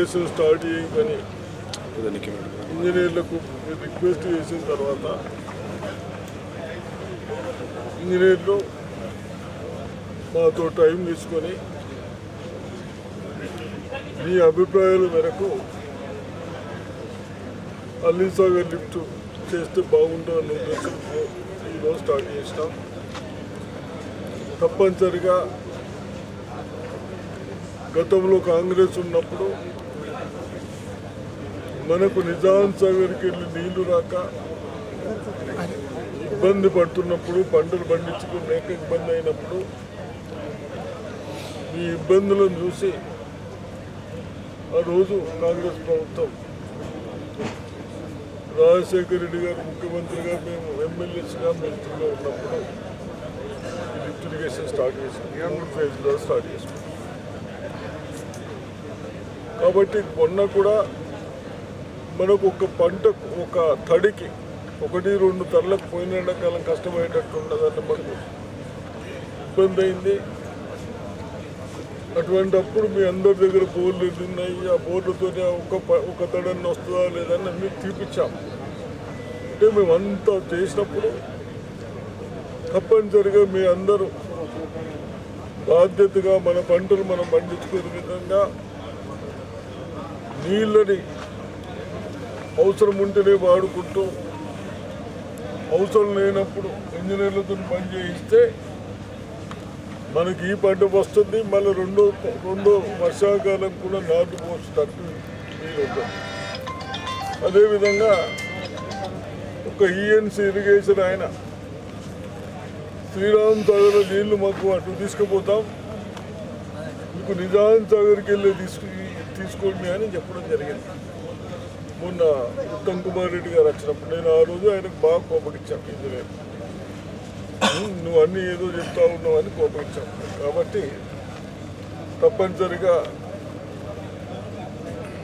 Investigation start చేయగానే ఇంజనీర్లకు request చేసిన తర్వాత ఇంజనీర్లు మాతో టైం తీసుకొని మీ అభిప్రాయాల మేరకు అల్లీసాగర్ లిఫ్ట్ చేస్తే బాగుంటుందన్న ఉద్దేశంతో ఈరోజు స్టార్ట్ చేసినాం. తప్పనిసరిగా గతంలో కాంగ్రెస్ ఉన్నప్పుడు మనకు నిజాం సాగర్కి వెళ్ళి నీళ్ళు రాక ఇబ్బంది పడుతున్నప్పుడు పంటలు పండించుకునేక ఇబ్బంది అయినప్పుడు ఈ ఇబ్బందులను చూసి ఆ రోజు కాంగ్రెస్ ప్రభుత్వం రాజశేఖర రెడ్డి గారు ముఖ్యమంత్రిగా మేము ఎమ్మెల్యేస్గా మంత్రిగా ఉన్నప్పుడు లిఫ్ట్ ఇరిగేషన్ స్టార్ట్ చేసాం మూడు ఫేజ్లో స్టార్ట్ చేసాం కాబట్టి మొన్న కూడా మనకు ఒక పంట ఒక తడికి ఒకటి రెండు తరలకు పోయిన ఎండాకాలం కష్టమయ్యేటట్టు ఉండదంటే మనకు. ఇబ్బంది అయింది. అటువంటి అప్పుడు మీ అందరి దగ్గర బోర్లు ఎన్ని ఉన్నాయి. ఆ బోర్లతోనే ఒక ప- ఒక తడన్న వస్తుందా లేదని మీకు చూపించాం. అంటే మేమంతా చేసినప్పుడు తప్పనిసరిగా మీ అందరూ బాధ్యతగా మన పంటలు మనం పండించుకునే విధంగా నీళ్ళని అవసరం ఉంటేనే వాడుకుంటూ. అవసరం లేనప్పుడు ఇంజనీర్లతో పని చేయిస్తే మనకి ఈ పంట వస్తుంది మళ్ళీ రెండో రెండో వర్షాకాలం కూడా నాటు పోసేటట్టు ఉంటుంది అదేవిధంగా ఒక ఈఎన్సీ ఇరిగేషన్ ఆయన శ్రీరామ్ సాగర్ నీళ్ళు మాకు అటు తీసుకుపోతాం. మీకు నిజాం సాగర్కి వెళ్ళి తీసుకు తీసుకోండి అని చెప్పడం జరిగింది. మొన్న ఉత్తమ్ కుమార్ రెడ్డి గారు వచ్చినప్పుడు నేను ఆ రోజు ఆయనకు బాగా కోపగించాను ఇంజనీర్. నువ్వు అన్నీ ఏదో చెప్తా ఉన్నావు అని కోపగించాను. కాబట్టి తప్పనిసరిగా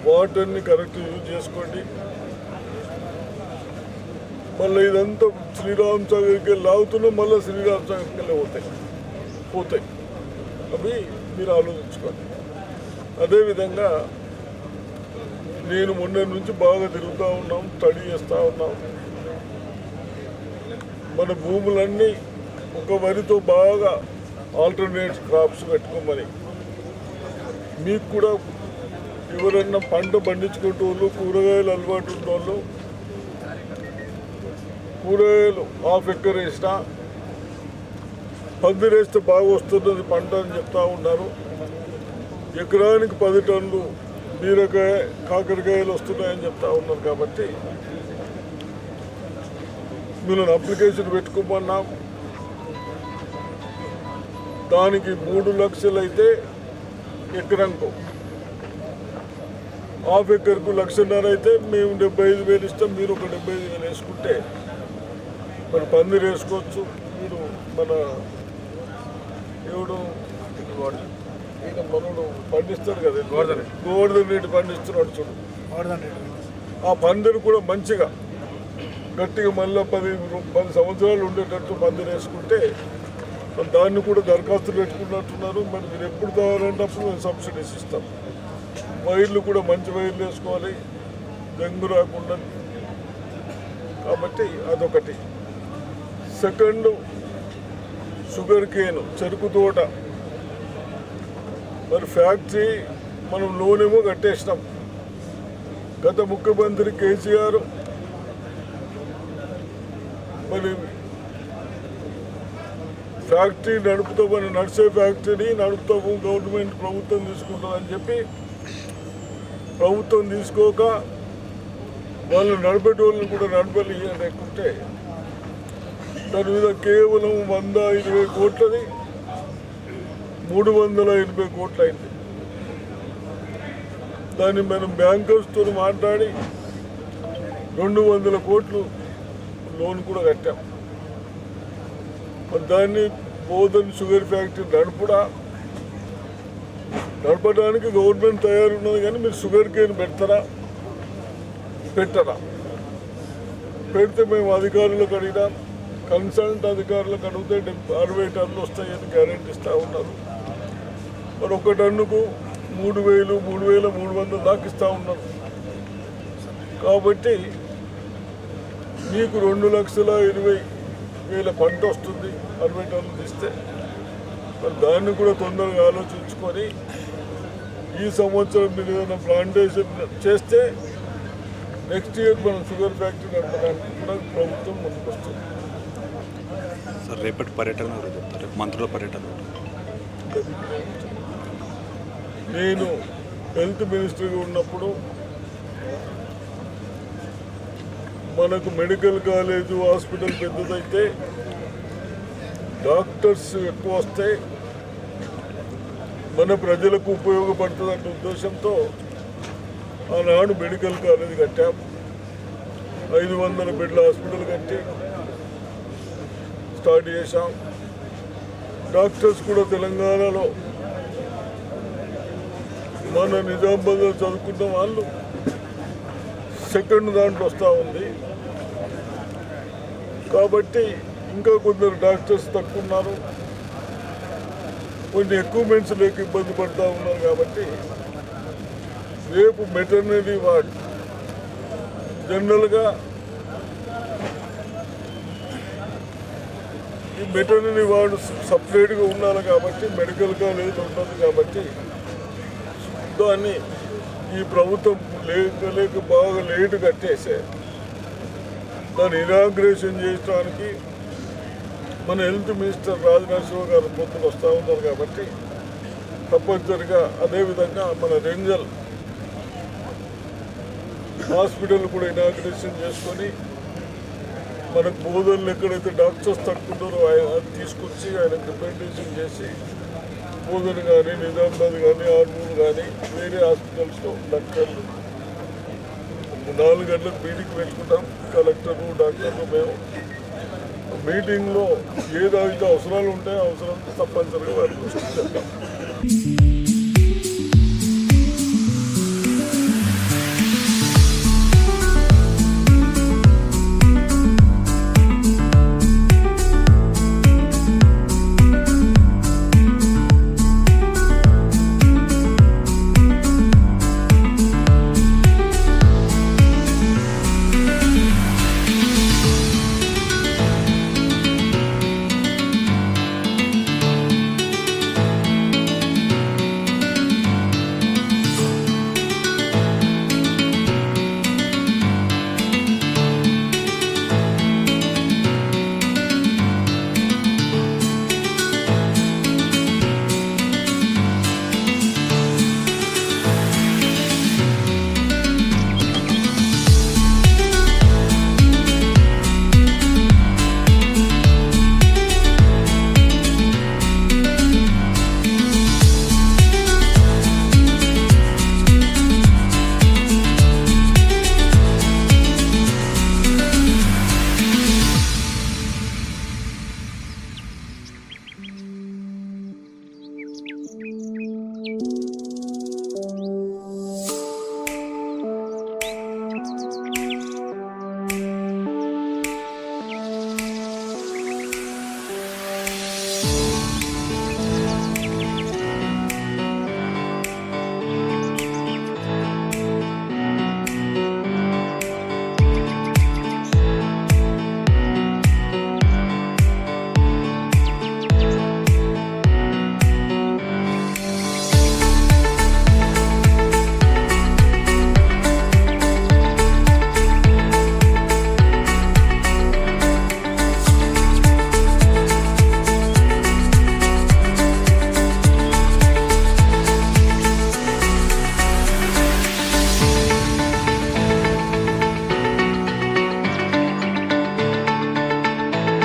వాటర్ని కరెక్ట్ యూజ్ చేసుకోండి. మళ్ళీ ఇదంతా శ్రీరామ్ సాగర్కి వెళ్ళి లాగుతున్నాం మళ్ళీ శ్రీరామ్ సాగర్కి వెళ్ళి పోతాయి. పోతాయి. అవి మీరు ఆలోచించుకోండి. అదేవిధంగా నేను మొన్న నుంచి బాగా తిరుగుతూ ఉన్నాం స్టడీ చేస్తూ ఉన్నాం. మన భూములన్నీ ఒక వరితో బాగా ఆల్టర్నేట్ క్రాప్స్ పెట్టుకోమని మీకు కూడా ఎవరన్నా పంట పండించుకుంటూ వాళ్ళు కూరగాయలు అలవాటు ఉన్న వాళ్ళు కూరగాయలు హాఫ్ ఎక్కర్ వేసినా పందిరేస్తే బాగా వస్తున్నది పంట అని చెప్తా ఉన్నారు. ఎకరానికి పది టన్నులు బీరకాయ కాకరకాయలు వస్తున్నాయని చెప్తా ఉన్నారు కాబట్టి మీరు అప్లికేషన్ పెట్టుకోమన్నాం. దానికి మూడు లక్షలు అయితే ఎకరంకు. హాఫ్ ఎకర్కు లక్షన్నర అయితే మేము డెబ్బై ఐదు వేలు ఇస్తాం మీరు ఒక డెబ్బై ఐదు వేలు వేసుకుంటే మరి పందిరు వేసుకోవచ్చు. మీరు మన ఎవడు? వాడు ఈయన మనోడు పండిస్తాడు కదా గోవర్ధన్ రెడ్డి. పండిస్తున్నాడు చూడు. ఆ పందిరు కూడా మంచిగా గట్టిగా మళ్ళీ పది పది సంవత్సరాలు ఉండేటట్టు పందిరు వేసుకుంటే దాన్ని కూడా దరఖాస్తులు పెట్టుకున్నట్టున్నారు. మరి మీరు ఎప్పుడు కావాలంటే అప్పుడు మేము సబ్సిడీస్ ఇస్తాం. వైర్లు కూడా మంచి వైర్లు వేసుకోవాలి. దెంగు రాకుండా. కాబట్టి అదొకటి. సెకండ్ షుగర్ కేన్ చెరుకు తోట. మరి ఫ్యాక్టరీ మనం లోన్ ఏమో కట్టేసినాం. గత ముఖ్యమంత్రి కేసీఆర్ మరి ఫ్యాక్టరీ నడుపుతామని నడిచే ఫ్యాక్టరీని నడుపుతాము గవర్నమెంట్ ప్రభుత్వం తీసుకుంటుందని చెప్పి ప్రభుత్వం తీసుకోక వాళ్ళు నడిపేటోళ్ళని కూడా నడపలి లేకుంటే దాని మీద కేవలం వంద ఇరవై కోట్లది మూడు వందల ఎనభై కోట్లు అయింది దాన్ని మనం బ్యాంకర్స్తో మాట్లాడి రెండు వందల కోట్లు లోన్ కూడా కట్టాం. దాన్ని బోధన్ షుగర్ ఫ్యాక్టరీ నడుపుడా? నడపడానికి గవర్నమెంట్ తయారు ఉన్నది కానీ మీరు షుగర్ కేన్ పెడతారా? పెట్టరా? పెడితే మేము అధికారులకు అడిగినాం. కన్సల్ట్ అధికారులకు అడిగితే అరవై టన్నులు వస్తాయని గ్యారెంటీ ఇస్తూ ఉన్నారు. మరి ఒక టన్నుకు మూడు వేలు మూడు వేల మూడు వందలు దాకా ఇస్తూ ఉన్నారు కాబట్టి మీకు రెండు లక్షల ఇరవై వేల పంట వస్తుంది అరవై టన్నులు తీస్తే. మరి దాన్ని కూడా తొందరగా ఆలోచించుకొని ఈ సంవత్సరం మీరు ఏదైనా ప్లాంటేషన్ చేస్తే నెక్స్ట్ ఇయర్ మనం షుగర్ ఫ్యాక్టరీ నడపడానికి కూడా ప్రభుత్వం ముందుకు వస్తుంది సార్ రేపటి పర్యటన మంత్రుల పర్యటన నేను హెల్త్ మినిస్టర్గా ఉన్నప్పుడు మనకు మెడికల్ కాలేజ్ హాస్పిటల్ పెద్దదైతే డాక్టర్స్ ఎక్కువ వస్తే మన ప్రజలకు ఉపయోగపడుతుందన్న ఉద్దేశంతో ఆనాడు మెడికల్ కాలేజ్ కట్టాం. ఐదు వందల బెడ్ల హాస్పిటల్ కట్టి స్టార్ట్ చేశాం. డాక్టర్స్ కూడా తెలంగాణలో మన నిజామాబాద్లో చదువుకున్న వాళ్ళు సెకండ్ దాంట్లో వస్తూ ఉంది. కాబట్టి ఇంకా కొందరు డాక్టర్స్ తక్కువ ఉన్నారు. కొన్ని ఎక్విప్మెంట్స్ లేక ఇబ్బంది పడుతూ ఉన్నారు కాబట్టి రేపు మెటర్నరీ వార్డ్ జనరల్గా ఈ మెటర్నరీ వార్డు సపరేట్గా ఉండాలి కాబట్టి మెడికల్ కాలేజ్ ఉంటుంది కాబట్టి దాన్ని ఈ ప్రభుత్వం లేక లేక బాగా లేటు కట్టేసే దాన్ని ఇనాగ్రేషన్ చేయడానికి మన హెల్త్ మినిస్టర్ రాజనరసింహ గారు పొద్దున వస్తూ ఉన్నారు కాబట్టి తప్పనిసరిగా అదేవిధంగా మన రెంజల్ హాస్పిటల్ కూడా ఇనాగ్రేషన్ చేసుకొని మనకు బోధనలు ఎక్కడైతే డాక్టర్స్ తట్టుకుంటారో ఆయన తీసుకొచ్చి ఆయన రిప్రజెంటేషన్ చేసి పూజలు కానీ నిజామాబాద్ కానీ ఆర్మూర్ కానీ వేరే హాస్పిటల్స్లో డాక్టర్లు నాలుగు గంటలకు మీటింగ్ పెట్టుకుంటాం కలెక్టర్లు డాక్టర్లు మేము. మీటింగ్లో ఏదైతే అవసరాలు ఉంటాయో అవసరం తప్పనిసరిగా వారికి చెప్తాం